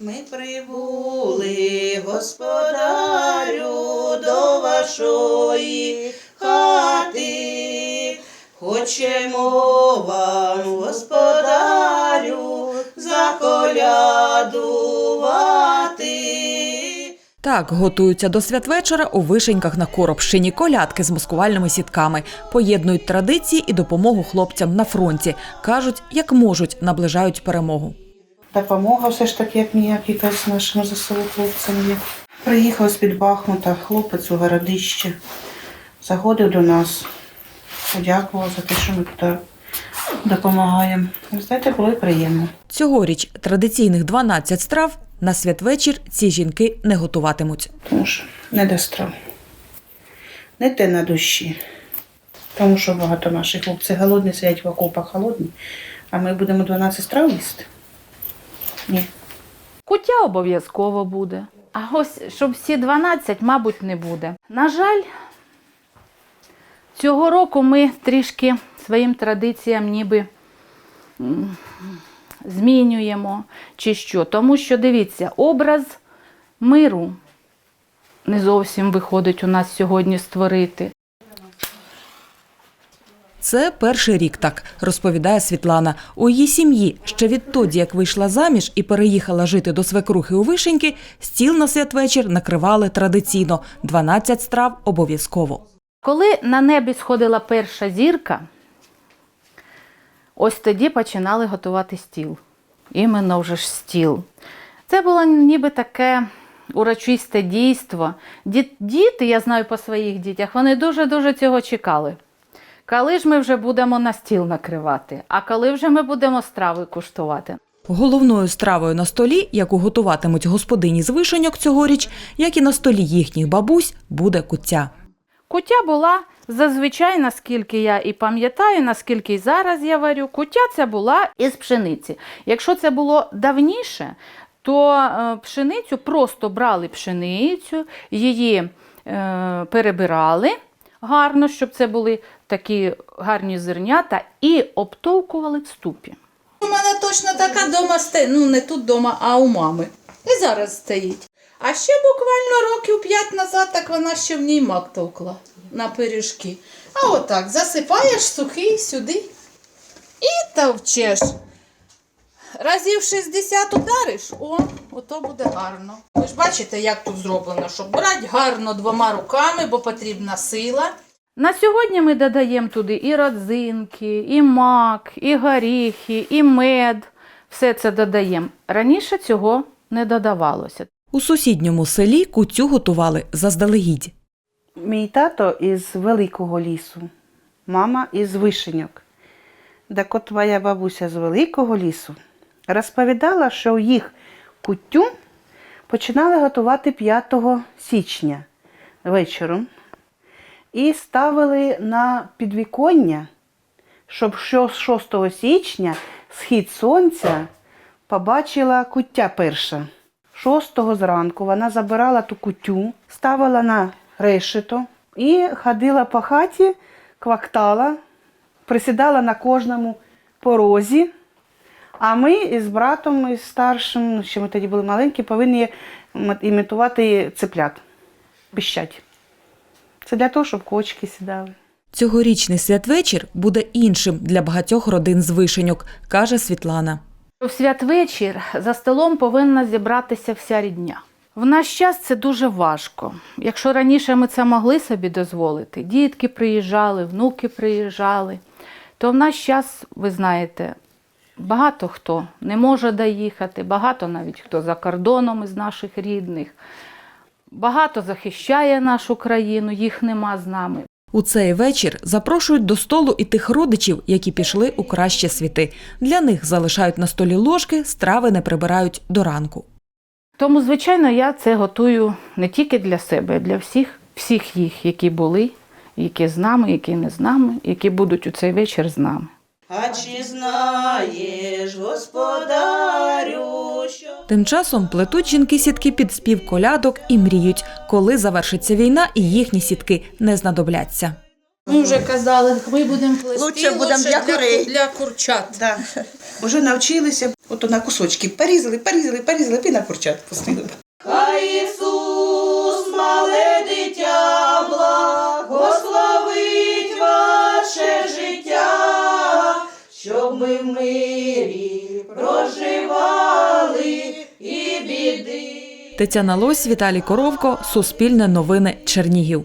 Ми прибули, господарю, до вашої хати. Хочемо вам, господарю, заколядувати. Так готуються до святвечора у вишеньках на Коробщині. Колядки з маскувальними сітками поєднують традиції і допомогу хлопцям на фронті. кажуть, як можуть, наближають перемогу. Допомога все ж таки, як ніяк, якась нашим ЗСУ хлопцям є. Приїхав з-під Бахмута хлопець у городище, заходив до нас, подякував за те, що ми туди допомагаємо. Знаєте, було і приємно. Цьогоріч традиційних 12 страв на святвечір ці жінки не готуватимуть. Тому що не до страв. Не те на душі. Тому що багато наших хлопців голодні, сидять в окопах холодні, а ми будемо 12 страв їсти. Ні. Куття обов'язково буде. А ось щоб всі 12, мабуть, не буде. На жаль, цього року ми трішки своїм традиціям ніби змінюємо чи що. Тому що дивіться, образ миру не зовсім виходить у нас сьогодні створити. Це перший рік так, розповідає Світлана. У її сім'ї ще відтоді, як вийшла заміж і переїхала жити до свекрухи у Вишеньки, стіл на святвечір накривали традиційно 12 страв обов'язково. Коли на небі сходила перша зірка, ось тоді починали готувати стіл. Іменно вже ж стіл. Це було ніби таке урочисте дійство. Діти, я знаю по своїх дітях, вони дуже-дуже цього чекали. Коли ж ми вже будемо на стіл накривати, а коли вже ми будемо страви куштувати. Головною стравою на столі, яку готуватимуть господині з вишеньок цьогоріч, як і на столі їхніх бабусь, буде куття. Куття була зазвичай, наскільки я і пам'ятаю, наскільки й зараз я варю, куття це була із пшениці. Якщо це було давніше, то е, пшеницю просто брали пшеницю, її е, перебирали гарно, щоб це були такі гарні зернята, і обтовкували в ступі. У мене точно така дома стоїть, ну не тут дома, а у мами. І зараз стоїть. А ще буквально років п'ять назад так вона ще в ній мак товкла на пиріжки. А отак засипаєш сухий сюди і товчеш. Разів 60 удариш, о, ото буде гарно. Ви ж бачите, як тут зроблено, щоб брати гарно двома руками, бо потрібна сила. На сьогодні ми додаємо туди і родзинки, і мак, і горіхи, і мед. Все це додаємо. Раніше цього не додавалося. У сусідньому селі куттю готували заздалегідь. Мій тато із великого лісу, мама із вишеньок. Так от твоя бабуся з великого лісу розповідала, що їх куттю починали готувати 5 січня вечором і ставили на підвіконня, щоб 6 січня схід сонця побачила куття перша. 6 зранку вона забирала ту кутю, ставила на решето і ходила по хаті, квактала, присідала на кожному порозі. А ми із братом, із старшим, ну, ще ми тоді були маленькі, повинні імітувати цеплят, пищать. Це для того, щоб кочки сідали. Цьогорічний святвечір буде іншим для багатьох родин з вишеньок, каже Світлана. В святвечір за столом повинна зібратися вся рідня. В наш час це дуже важко. Якщо раніше ми це могли собі дозволити, дітки приїжджали, внуки приїжджали, то в наш час, ви знаєте, багато хто не може доїхати, багато навіть хто за кордоном із наших рідних, багато захищає нашу країну, їх нема з нами. У цей вечір запрошують до столу і тих родичів, які пішли у кращі світи. Для них залишають на столі ложки, страви не прибирають до ранку. Тому, звичайно, я це готую не тільки для себе, а для всіх, всіх їх, які були, які з нами, які не з нами, які будуть у цей вечір з нами. А чи знаєш, господарю, що Тим часом плетуть жінки сітки під спів колядок і мріють, коли завершиться війна і їхні сітки не знадобляться. Ми вже казали, ми будемо плести Лучше будемо для курей. для курчат. Да. Уже навчилися, ото на кусочки порізали, порізали, порізали, і на курчат пустили. Хай Ісус, мале дитя, щоб ми в мирі проживали і біди. Тетяна Лось, Віталій Коровко, Суспільне новини, Чернігів.